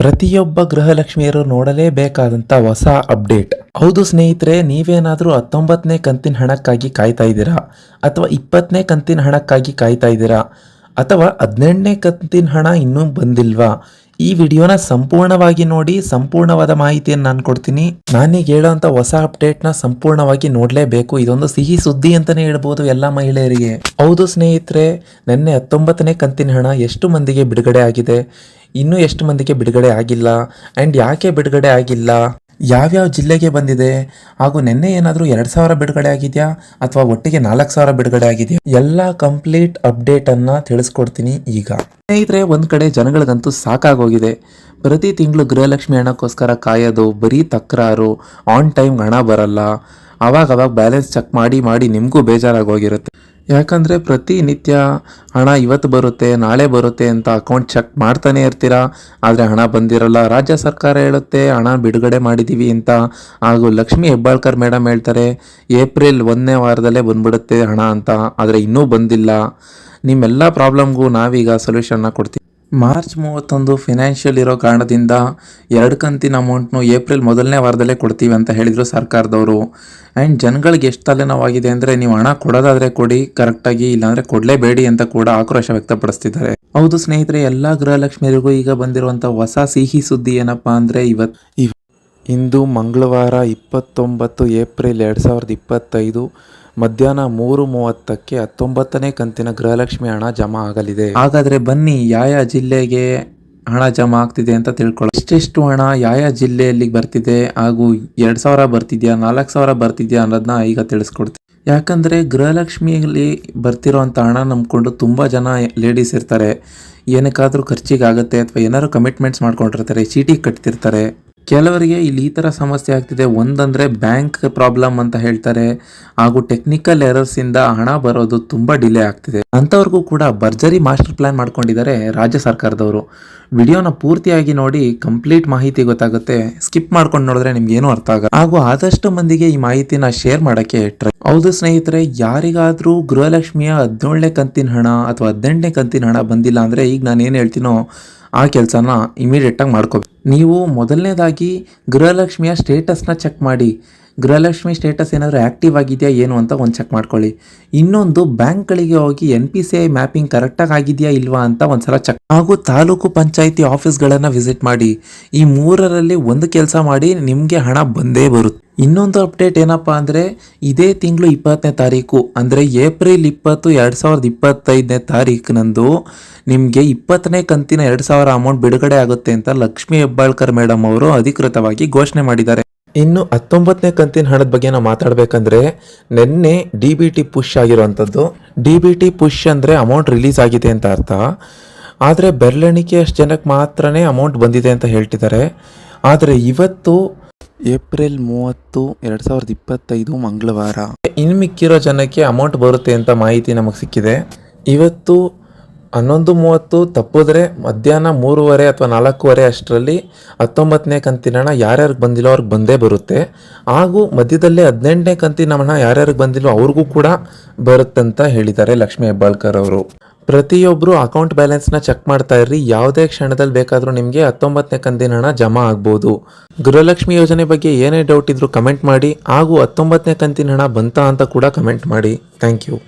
ಪ್ರತಿಯೊಬ್ಬ ಗೃಹಲಕ್ಷ್ಮಿಯರು ನೋಡಲೇಬೇಕಾದಂತ ಹೊಸ ಅಪ್ಡೇಟ್. ಹೌದು ಸ್ನೇಹಿತರೆ, ನೀವೇನಾದರೂ ಹತ್ತೊಂಬತ್ತನೇ ಕಂತಿನ ಹಣಕ್ಕಾಗಿ ಕಾಯ್ತಾ ಇದ್ದೀರಾ? ಅಥವಾ ಇಪ್ಪತ್ತನೇ ಕಂತಿನ ಹಣಕ್ಕಾಗಿ ಕಾಯ್ತಾ ಇದ್ದೀರಾ? ಅಥವಾ ಹದಿನೆಂಟನೇ ಕಂತಿನ ಹಣ ಇನ್ನೂ ಬಂದಿಲ್ವಾ? ಈ ವಿಡಿಯೋನ ಸಂಪೂರ್ಣವಾಗಿ ನೋಡಿ, ಸಂಪೂರ್ಣವಾದ ಮಾಹಿತಿಯನ್ನು ನಾನು ಕೊಡ್ತೀನಿ. ನಾನೀಗ ಹೇಳೋಂಥ ಹೊಸ ಅಪ್ಡೇಟ್ನ ಸಂಪೂರ್ಣವಾಗಿ ನೋಡಲೇಬೇಕು. ಇದೊಂದು ಸಿಹಿ ಸುದ್ದಿ ಅಂತಾನೆ ಹೇಳ್ಬೋದು ಎಲ್ಲ ಮಹಿಳೆಯರಿಗೆ. ಹೌದು ಸ್ನೇಹಿತರೆ, ನಿನ್ನೆ ಹತ್ತೊಂಬತ್ತನೇ ಕಂತಿನ ಹಣ ಎಷ್ಟು ಮಂದಿಗೆ ಬಿಡುಗಡೆ ಆಗಿದೆ? ಇನ್ನೂ ಎಷ್ಟು ಮಂದಿಗೆ ಬಿಡುಗಡೆ ಆಗಿಲ್ಲ? ಆ್ಯಂಡ್ ಯಾಕೆ ಬಿಡುಗಡೆ ಆಗಿಲ್ಲ? ಯಾವ್ಯಾವ ಜಿಲ್ಲೆಗೆ ಬಂದಿದೆ? ಹಾಗೂ ನಿನ್ನೆ ಏನಾದರೂ ಎರಡು ಸಾವಿರ ಬಿಡುಗಡೆ ಆಗಿದೆಯಾ? ಅಥವಾ ಒಟ್ಟಿಗೆ ನಾಲ್ಕು ಸಾವಿರ ಬಿಡುಗಡೆ ಆಗಿದೆಯಾ? ಎಲ್ಲ ಕಂಪ್ಲೀಟ್ ಅಪ್ಡೇಟನ್ನು ತಿಳಿಸ್ಕೊಡ್ತೀನಿ ಈಗ. ಸ್ನೇಹಿತರೆ, ಒಂದು ಕಡೆ ಜನಗಳಿಗಂತೂ ಸಾಕಾಗೋಗಿದೆ. ಪ್ರತಿ ತಿಂಗಳು ಗೃಹಲಕ್ಷ್ಮಿ ಹಣಕ್ಕೋಸ್ಕರ ಕಾಯೋದು, ಬರೀ ತಕರಾರು ಆನ್ ಟೈಮ್ ಹಣ ಬರಲ್ಲ. ಅವಾಗ ಅವಾಗ ಬ್ಯಾಲೆನ್ಸ್ ಚೆಕ್ ಮಾಡಿ ಮಾಡಿ ನಿಮಗೂ ಬೇಜಾರಾಗೋಗಿರುತ್ತೆ. ಯಾಕಂದರೆ ಪ್ರತಿನಿತ್ಯ ಹಣ ಇವತ್ತು ಬರುತ್ತೆ, ನಾಳೆ ಬರುತ್ತೆ ಅಂತ ಅಕೌಂಟ್ ಚೆಕ್ ಮಾಡ್ತಾನೆ ಇರ್ತೀರಾ? ಆದರೆ ಹಣ ಬಂದಿರಲ್ಲ. ರಾಜ್ಯ ಸರ್ಕಾರ ಹೇಳುತ್ತೆ, ಹಣ ಬಿಡುಗಡೆ ಮಾಡಿದ್ದೀವಿ ಅಂತ. ಹಾಗೂ ಲಕ್ಷ್ಮಿ ಹೆಬ್ಬಾಳ್ಕರ್ ಮೇಡಮ್ ಹೇಳ್ತಾರೆ, ಏಪ್ರಿಲ್ ಒಂದನೇ ವಾರದಲ್ಲೇ ಬಂದ್ಬಿಡುತ್ತೆ ಹಣ ಅಂತ. ಆದರೆ ಇನ್ನೂ ಬಂದಿಲ್ಲ. ನಿಮ್ಮೆಲ್ಲ ಪ್ರಾಬ್ಲಮ್ಗೂ ನಾವೀಗ ಸೊಲ್ಯೂಷನ್ನ ಕೊಡ್ತೀವಿ. ಮಾರ್ಚ್ ಮೂವತ್ತೊಂದು ಫಿನಾನ್ಷಿಯಲ್ ಇರೋ ಕಾರಣದಿಂದ ಎರಡು ಕಂತಿನ ಅಮೌಂಟ್ನು ಏಪ್ರಿಲ್ ಮೊದಲನೇ ವಾರದಲ್ಲೇ ಕೊಡ್ತೀವಿ ಅಂತ ಹೇಳಿದರು ಸರ್ಕಾರದವರು. ಆ್ಯಂಡ್ ಜನಗಳಿಗೆ ಎಷ್ಟು ತಲೆನೋವಾಗಿದೆ ಅಂದರೆ ನೀವು ಹಣ ಕೊಡೋದಾದರೆ ಕೊಡಿ ಕರೆಕ್ಟಾಗಿ ಇಲ್ಲಾಂದರೆ ಕೊಡಲೇಬೇಡಿ ಅಂತ ಕೂಡ ಆಕ್ರೋಶ ವ್ಯಕ್ತಪಡಿಸ್ತಿದ್ದಾರೆ. ಹೌದು ಸ್ನೇಹಿತರೆ, ಎಲ್ಲ ಗೃಹಲಕ್ಷ್ಮಿಯರಿಗೂ ಈಗ ಬಂದಿರುವಂಥ ಹೊಸ ಸಿಹಿ ಸುದ್ದಿ ಏನಪ್ಪಾ ಅಂದರೆ ಇವತ್ತು ಇಂದು ಮಂಗಳವಾರ ಇಪ್ಪತ್ತೊಂಬತ್ತು ಏಪ್ರಿಲ್ ಎರಡು ಸಾವಿರದ ಇಪ್ಪತ್ತೈದು ಮಧ್ಯಾಹ್ನ ಮೂರು ಮೂವತ್ತಕ್ಕೆ ಹತ್ತೊಂಬತ್ತನೇ ಕಂತಿನ ಗೃಹಲಕ್ಷ್ಮಿ ಹಣ ಜಮಾ ಆಗಲಿದೆ. ಹಾಗಾದ್ರೆ ಬನ್ನಿ, ಯಾವ ಜಿಲ್ಲೆಗೆ ಹಣ ಜಮಾ ಆಗ್ತಿದೆ ಅಂತ ತಿಳ್ಕೊಳ್ಳಿ ಇಷ್ಟಿಷ್ಟು ಹಣ ಯಾವ ಜಿಲ್ಲೆಯಲ್ಲಿ ಬರ್ತಿದೆ ಹಾಗೂ ಎರಡು ಸಾವಿರ ಬರ್ತಿದ್ಯಾ, ನಾಲ್ಕು ಸಾವಿರ ಬರ್ತಿದ್ಯಾ ಅನ್ನೋದನ್ನ ಈಗ ತಿಳಿಸ್ಕೊಡ್ತೀನಿ. ಯಾಕಂದರೆ ಗೃಹಲಕ್ಷ್ಮಿಯಲ್ಲಿ ಬರ್ತಿರೋಂಥ ಹಣ ನಂಬಿಕೊಂಡು ತುಂಬ ಜನ ಲೇಡೀಸ್ ಇರ್ತಾರೆ. ಏನಕ್ಕಾದರೂ ಖರ್ಚಿಗೆ ಅಥವಾ ಏನಾದ್ರು ಕಮಿಟ್ಮೆಂಟ್ಸ್ ಮಾಡ್ಕೊಂಡಿರ್ತಾರೆ, ಚೀಟಿ ಕಟ್ತಿರ್ತಾರೆ. ಕೆಲವರಿಗೆ ಇಲ್ಲಿ ಈ ಥರ ಸಮಸ್ಯೆ ಆಗ್ತಿದೆ. ಒಂದಂದರೆ ಬ್ಯಾಂಕ್ ಪ್ರಾಬ್ಲಮ್ ಅಂತ ಹೇಳ್ತಾರೆ. ಹಾಗೂ ಟೆಕ್ನಿಕಲ್ ಎರರ್ಸಿಂದ ಹಣ ಬರೋದು ತುಂಬ ಡಿಲೇ ಆಗ್ತಿದೆ. ಅಂಥವ್ರಿಗೂ ಕೂಡ ಭರ್ಜರಿ ಮಾಸ್ಟರ್ ಪ್ಲಾನ್ ಮಾಡ್ಕೊಂಡಿದ್ದಾರೆ ರಾಜ್ಯ ಸರ್ಕಾರದವರು. ವಿಡಿಯೋನ ಪೂರ್ತಿಯಾಗಿ ನೋಡಿ, ಕಂಪ್ಲೀಟ್ ಮಾಹಿತಿ ಗೊತ್ತಾಗುತ್ತೆ. ಸ್ಕಿಪ್ ಮಾಡ್ಕೊಂಡು ನೋಡಿದ್ರೆ ನಿಮ್ಗೆ ಏನೂ ಅರ್ಥ ಆಗಲ್ಲ. ಹಾಗೂ ಆದಷ್ಟು ಮಂದಿಗೆ ಈ ಮಾಹಿತಿನ ಶೇರ್ ಮಾಡೋಕ್ಕೆ ಟ್ರೈ ಹೌದು ಸ್ನೇಹಿತರೆ, ಯಾರಿಗಾದರೂ ಗೃಹಲಕ್ಷ್ಮಿಯ ಹದಿನೇಳನೇ ಕಂತಿನ ಹಣ ಅಥವಾ ಹದಿನೆಂಟನೇ ಕಂತಿನ ಹಣ ಬಂದಿಲ್ಲ ಅಂದರೆ ಈಗ ನಾನು ಏನು ಹೇಳ್ತೀನೋ ಆ ಕೆಲಸನ ಇಮಿಡಿಯೇಟಾಗಿ ಮಾಡ್ಕೋಬೇಕು ನೀವು ಮೊದಲನೇದಾಗಿ ಗೃಹಲಕ್ಷ್ಮಿಯ ಸ್ಟೇಟಸ್ನ ಚೆಕ್ ಮಾಡಿ. ಗೃಹಲಕ್ಷ್ಮಿ ಸ್ಟೇಟಸ್ ಏನಾದರೂ ಆ್ಯಕ್ಟಿವ್ ಆಗಿದೆಯಾ ಏನು ಅಂತ ಒಂದು ಚೆಕ್ ಮಾಡ್ಕೊಳ್ಳಿ. ಇನ್ನೊಂದು ಬ್ಯಾಂಕ್ಗಳಿಗೆ ಹೋಗಿ N P C I mapping ಕರೆಕ್ಟಾಗಿ ಆಗಿದೆಯಾ ಇಲ್ವಾ ಅಂತ ಒಂದ್ಸಲ ಚೆಕ್ ಹಾಗೂ ತಾಲೂಕು ಪಂಚಾಯಿತಿ ಆಫೀಸ್ಗಳನ್ನು ವಿಸಿಟ್ ಮಾಡಿ. ಈ ಮೂರರಲ್ಲಿ ಒಂದು ಕೆಲಸ ಮಾಡಿ ನಿಮಗೆ ಹಣ ಬಂದೇ ಬರುತ್ತೆ. ಇನ್ನೊಂದು ಅಪ್ಡೇಟ್ ಏನಪ್ಪ ಅಂದರೆ ಇದೇ ತಿಂಗಳು ಇಪ್ಪತ್ತನೇ ತಾರೀಕು, ಅಂದರೆ ಏಪ್ರಿಲ್ ಇಪ್ಪತ್ತು ಎರಡು ಸಾವಿರದ ಇಪ್ಪತ್ತೈದನೇ ತಾರೀಕಿನಂದು ನಿಮಗೆ ಇಪ್ಪತ್ತನೇ ಕಂತಿನ ಎರಡು ಸಾವಿರ ಅಮೌಂಟ್ ಬಿಡುಗಡೆ ಆಗುತ್ತೆ ಅಂತ ಲಕ್ಷ್ಮೀ ಹೆಬ್ಬಾಳ್ಕರ್ ಮೇಡಮ್ ಅವರು ಅಧಿಕೃತವಾಗಿ ಘೋಷಣೆ ಮಾಡಿದ್ದಾರೆ. ಇನ್ನು ಹತ್ತೊಂಬತ್ತನೇ ಕಂತಿನ ಹಣದ ಬಗ್ಗೆ ನಾವು ಮಾತಾಡಬೇಕಂದ್ರೆ ನಿನ್ನೆ ಡಿ ಬಿ ಟಿ ಪುಷ್ ಆಗಿರುವಂಥದ್ದು ಡಿ ಬಿ ಟಿ ಪುಷ್ ಅಂದರೆ ಅಮೌಂಟ್ ರಿಲೀಸ್ ಆಗಿದೆ ಅಂತ ಅರ್ಥ. ಆದರೆ ಬೆರಳೆಣಿಕೆ ಅಷ್ಟು ಜನಕ್ಕೆ ಮಾತ್ರನೇ ಅಮೌಂಟ್ ಬಂದಿದೆ ಅಂತ ಹೇಳ್ತಿದ್ದಾರೆ. ಆದರೆ ಇವತ್ತು ಏಪ್ರಿಲ್ ಮೂವತ್ತು, ಎರಡು ಸಾವಿರದ ಇಪ್ಪತ್ತೈದು ಮಂಗಳವಾರ. ಇನ್ನು ಮಿಕ್ಕಿರೋ ಜನಕ್ಕೆ ಅಮೌಂಟ್ ಬರುತ್ತೆ ಅಂತ ಮಾಹಿತಿ ನಮಗೆ ಸಿಕ್ಕಿದೆ. ಇವತ್ತು ಹನ್ನೊಂದು ಮೂವತ್ತು ತಪ್ಪಿದ್ರೆ ಮಧ್ಯಾಹ್ನ ಮೂರುವರೆ ಅಥವಾ ನಾಲ್ಕೂವರೆ ಅಷ್ಟರಲ್ಲಿ ಹತ್ತೊಂಬತ್ತನೇ ಕಂತಿನ ಹಣ ಯಾರ್ಯಾರಿಗೆ ಬಂದಿಲ್ಲೋ ಅವ್ರಿಗೆ ಬಂದೇ ಬರುತ್ತೆ. ಹಾಗೂ ಮಧ್ಯದಲ್ಲೇ ಹದಿನೆಂಟನೇ ಕಂತಿನ ಹಣ ಯಾರ್ಯಾರಿಗೆ ಬಂದಿಲ್ಲೋ ಅವ್ರಿಗೂ ಕೂಡ ಬರುತ್ತಂತ ಹೇಳಿದ್ದಾರೆ ಲಕ್ಷ್ಮೀ ಹೆಬ್ಬಾಳ್ಕರ್ ಅವರು. ಪ್ರತಿಯೊಬ್ಬರು ಅಕೌಂಟ್ ಬ್ಯಾಲೆನ್ಸ್ನ ಚೆಕ್ ಮಾಡ್ತಾ ಇರ್ರಿ. ಯಾವುದೇ ಕ್ಷಣದಲ್ಲಿ ಬೇಕಾದರೂ ನಿಮಗೆ ಹತ್ತೊಂಬತ್ತನೇ ಕಂತಿನ ಹಣ ಜಮಾ ಆಗ್ಬೋದು. ಗೃಹಲಕ್ಷ್ಮಿ ಯೋಜನೆ ಬಗ್ಗೆ ಏನೇ ಡೌಟ್ ಇದ್ರೂ ಕಮೆಂಟ್ ಮಾಡಿ. ಹಾಗೂ ಹತ್ತೊಂಬತ್ತನೇ ಕಂತಿನ ಹಣ ಬಂತಾ ಅಂತ ಕೂಡ ಕಮೆಂಟ್ ಮಾಡಿ. Thank you